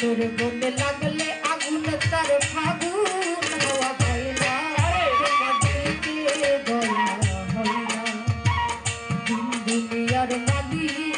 তোর মনে লাগলে আগুন তার ফাগুন হওয়া ভয় না তোমাদেরকে দুনিয়ার নাদিয়ে